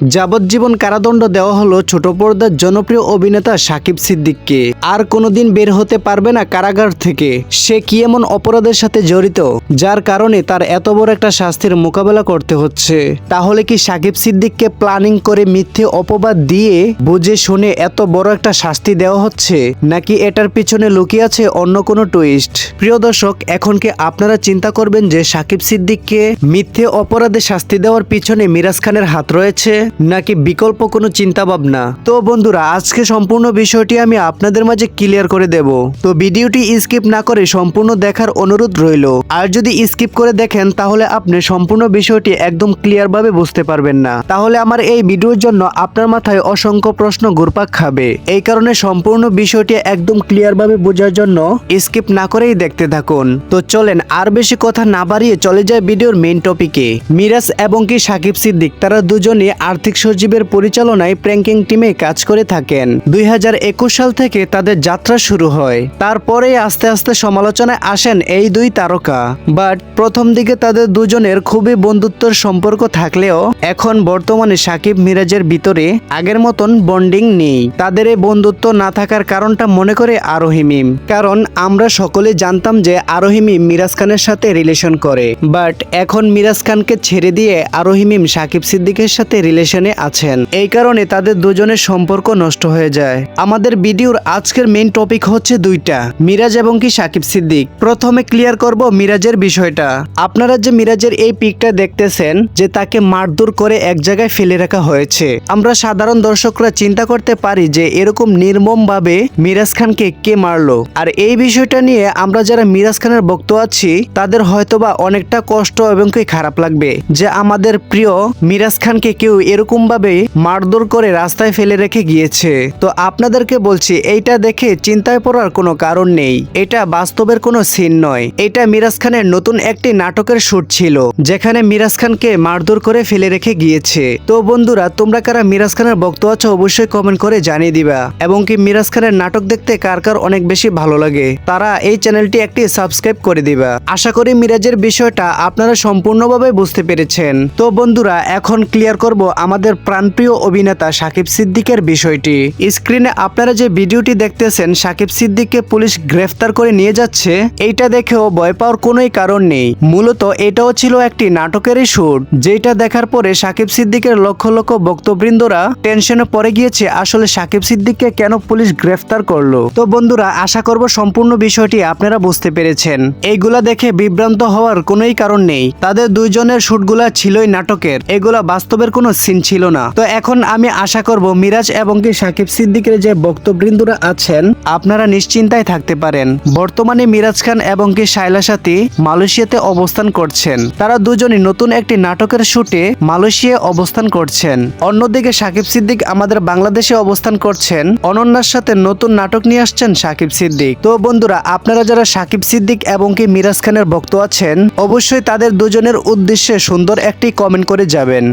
যাবজ্জীবন কারাদণ্ড দেওয়া হলো ছোট পর্দার জনপ্রিয় অভিনেতা সাকিব সিদ্দিককে। আর কোনোদিন বের হতে পারবে না কারাগার থেকে। সে কি এমন অপরাধের সাথে জড়িত? যার কারণে তার এত বড় একটা শাস্তির মোকাবেলা করতে হচ্ছে। তাহলে কি সাকিব সিদ্দিককে প্ল্যানিং করে মিথ্যে অপবাদ দিয়ে বুঝে শুনে এত বড় একটা শাস্তি দেওয়া হচ্ছে? নাকি এটার পিছনে লুকিয়ে আছে অন্য কোনো টুইস্ট প্রিয় দর্শক, এখন কি আপনারা চিন্তা করবেন যে সাকিব সিদ্দিককে মিথ্যে অপরাধে শাস্তি দেওয়ার পিছনে মিরাজ খানের হাত রয়েছে? নাকি বিকল্প কোনো চিন্তা ভাবনা তো বন্ধুরা, আজকে সম্পূর্ণ বিষয়টি আমি আপনাদের মাঝে ক্লিয়ার করে দেব। তো ভিডিওটি স্কিপ না করে সম্পূর্ণ দেখার অনুরোধ রইল। আর যদি স্কিপ করে দেখেন, তাহলে আপনি সম্পূর্ণ বিষয়টি একদম ক্লিয়ার ভাবে বুঝতে পারবেন না। তাহলে আমার এই ভিডিওর জন্য আপনার মাথায় অসংখ্য প্রশ্ন ঘুরপাক খাবে। এই কারণে সম্পূর্ণ বিষয়টি একদম ক্লিয়ার ভাবে বোঝার জন্য স্কিপ না করেই দেখতে থাকুন। তো চলেন, আর বেশি কথা না বাড়িয়ে চলে যায় ভিডিওর মেইন টপিকে মিরাজ এবং কি সাকিব সিদ্দিক, তারা দুজনে আর্থিক সজীবের পরিচালনায় প্র্যাঙ্কিং টিমে কাজ করে থাকেন। দুই হাজার একুশ সাল থেকে তাদের যাত্রা শুরু হয়। তারপরে আস্তে আস্তে সমালোচনায় আসেন এই দুই তারকা। বাট প্রথম দিকে তাদের দুজনের খুবই বন্ধুত্বর সম্পর্ক থাকলেও এখন বর্তমানে সাকিব মিরাজের ভিতরে আগের মতন বন্ডিং নেই। তাদের এই বন্ধুত্ব না থাকার কারণটা মনে করে আরোহী মিম। কারণ আমরা সকলে জানতাম যে আরোহী মিম মিরাজ খানের সাথে রিলেশন করে। বাট এখন মিরাজ খানকে ছেড়ে দিয়ে আরোহিমিম সাকিব সিদ্দিকের সাথে রিলেশনে আছেন। এই কারণে তাদের দুজনের সম্পর্ক নষ্ট হয়ে যায়। আমাদের ভিডিওর আজকের মেইন টপিক হচ্ছে দুইটা, মিরাজ এবং কি সাকিব সিদ্দিক। প্রথমে ক্লিয়ার করব মিরাজের বিষয়টা। আপনারা যে মিরাজের এই পিকটা দেখতেছেন, যে তাকে মারধর করে এক জায়গায় ফেলে রাখা হয়েছে। আমরা সাধারণ দর্শকরা চিন্তা করতে পারি যে এরকম নির্মম ভাবে মিরাজ খানকে কে মারলো। আর এই বিষয়টা নিয়ে আমরা যারা মিরাজ খানের ভক্ত আছি, তাদের হয়তোবা অনেকটা কষ্ট এবং কি খারাপ লাগবে যে আমাদের প্রিয় মিরাজ খানকে কেউ এরকম ভাবে মারধর করে রাস্তায় ফেলে রেখে গিয়েছে। তো আপনাদেরকে বলছি, এইটা দেখে চিন্তায় পড়ার কোনো কারণ নেই। এটা বাস্তবের কোনো সিন নয়। এটা মিরাজ খানের নতুন একটি নাটকের শুট ছিল, যেখানে মিরাজ খানকে মারধর করে ফেলে রেখে গিয়েছে। তো বন্ধুরা, তোমরা কারা মিরাজ খানের ভক্ত আছো অবশ্যই কমেন্ট করে জানিয়ে দিবা। এবং কি মিরাজ খানের নাটক দেখতে কার কার অনেক বেশি ভালো লাগে, তারা এই চ্যানেলটি একটি সাবস্ক্রাইব করে দিবা। আশা করি মিরাজের বিষয়টা আপনারা সম্পূর্ণভাবে বুঝতে পেরেছেন। তো বন্ধুরা, এখন ক্লিয়ার করব আমাদের প্রাণপ্রিয় অভিনেতা সাকিব সিদ্দিকের বিষয়টি। স্ক্রিনে আপনারা যে ভিডিওটি দেখতেছেন, সাকিব সিদ্দিককে পুলিশ গ্রেফতার করে নিয়ে যাচ্ছে, এইটা দেখেও ভয় পাওয়ার কোনোই কারণ নেই। মূলত এটাও ছিল একটি নাটকেরই শুট যেটা দেখার পরে সাকিব সিদ্দিকের লক্ষ লক্ষ বক্তবৃন্দরা টেনশনে পড়ে গিয়েছে, আসলে সাকিব সিদ্দিককে কেন পুলিশ গ্রেফতার করল। তো বন্ধুরা, আশা করব সম্পূর্ণ বিষয়টি আপনারা বুঝতে পেরেছেন। এইগুলা দেখে বিভ্রান্ত হওয়ার কোনোই কারণ নেই। তাদের দুইজনের শুটগুলা ছিলই নাটকের, এগুলা বাস্তবের কোনো সিন ছিল না। তো এখন আমি আশা করব মিরাজ এবং কি সাকিব সিদ্দিকের যে বক্তবৃন্দরা আছেন, আপনারা নিশ্চিন্তায় থাকতে পারেন। বর্তমানে মিরাজ খান এবং কি শাইলা সাথী মালয়েশিয়াতে অবস্থান করছেন। তারা দুজনই নতুন একটি নাটকের শুটে মালয়েশিয়ায় অবস্থান করছেন। অন্যদিকে সাকিব সিদ্দিক আমাদের বাংলাদেশে অবস্থান করছেন। অনন্যার সাথে নতুন নাটক নিয়ে আসছেন সাকিব সিদ্দিক। তো বন্ধুরা, আপনারা যারা সাকিব সিদ্দিক এবং কি মিরাজ খানের ভক্ত আছেন, অবশ্যই তাদের দুজনের উদ্দেশ্যে সুন্দর একটি কমেন্ট করে যাবেন।